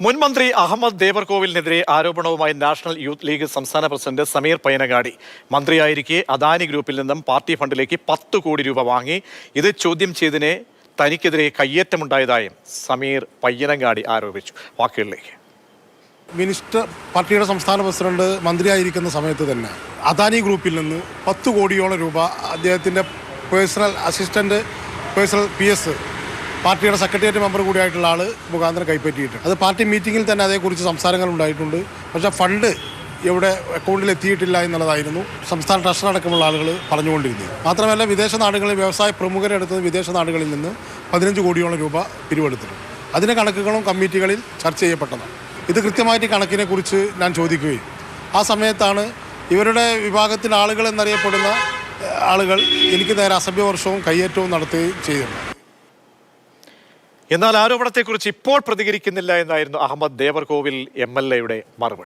മുൻ മന്ത്രി അഹമ്മദ് ദേവർകോവിലിനെതിരെ ആരോപണവുമായി നാഷണൽ യൂത്ത് ലീഗ് സംസ്ഥാന പ്രസിഡന്റ് സമീർ പയനകാടി മന്ത്രിയായിരിക്കെ അദാനി ഗ്രൂപ്പിൽ നിന്നും പാർട്ടി ഫണ്ടിലേക്ക് പത്ത് കോടി രൂപ വാങ്ങി. ഇത് ചോദ്യം ചെയ്തതിനെ തനിക്കെതിരെ കയ്യേറ്റമുണ്ടായതായും സമീർ പയ്യനങ്ങാടി ആരോപിച്ചു. വാക്കുകളിലേക്ക്. മിനിസ്റ്റർ പാർട്ടിയുടെ സംസ്ഥാന പ്രസിഡന്റ് മന്ത്രിയായിരിക്കുന്ന സമയത്ത് തന്നെ അദാനി ഗ്രൂപ്പിൽ നിന്ന് പത്ത് കോടിയോളം രൂപ അദ്ദേഹത്തിന്റെ personal assistant personal P S പാർട്ടിയുടെ സെക്രട്ടേറിയറ്റ് മെമ്പർ കൂടിയായിട്ടുള്ള ആൾ മുഖാന്തരം കൈപ്പറ്റിയിട്ടുണ്ട്. അത് പാർട്ടി മീറ്റിങ്ങിൽ തന്നെ അതേക്കുറിച്ച് സംസാരങ്ങൾ ഉണ്ടായിട്ടുണ്ട്. പക്ഷേ ഫണ്ട് ഇവിടെ അക്കൗണ്ടിൽ എത്തിയിട്ടില്ല എന്നുള്ളതായിരുന്നു. സംസ്ഥാന ട്രഷറി അടക്കമുള്ള ആളുകൾ പറഞ്ഞുകൊണ്ടിരുന്നത്. മാത്രമല്ല വിദേശ നാടുകളിൽ വ്യവസായ പ്രമുഖരെ പ്രമുഖരെടുത്തത് വിദേശ നാടുകളിൽ നിന്ന് പതിനഞ്ച് കോടിയോളം രൂപ പിരിവെടുത്തിട്ടുണ്ട്. അതിന്റെ കണക്കുകളും കമ്മിറ്റികളിൽ ചർച്ച ചെയ്യപ്പെട്ടതാണ്. ഇത് കൃത്യമായിട്ട് കണക്കിനെ കുറിച്ച് ഞാൻ ചോദിക്കുകയും ആ സമയത്താണ് ഇവരുടെ വിഭാഗത്തിൽ ആളുകൾ എന്നറിയപ്പെടുന്ന ആളുകൾ എനിക്ക് നേരെ അസഭ്യവർഷവും കയ്യേറ്റവും നടത്തുകയും ചെയ്തിട്ടുണ്ട് എന്നാൽ ആരോപണത്തെക്കുറിച്ച് ഇപ്പോൾ പ്രതികരിക്കുന്നില്ല എന്നായിരുന്നു അഹമ്മദ് ദേവർകോവിൽ എം എൽ എയുടെ മറുപടി.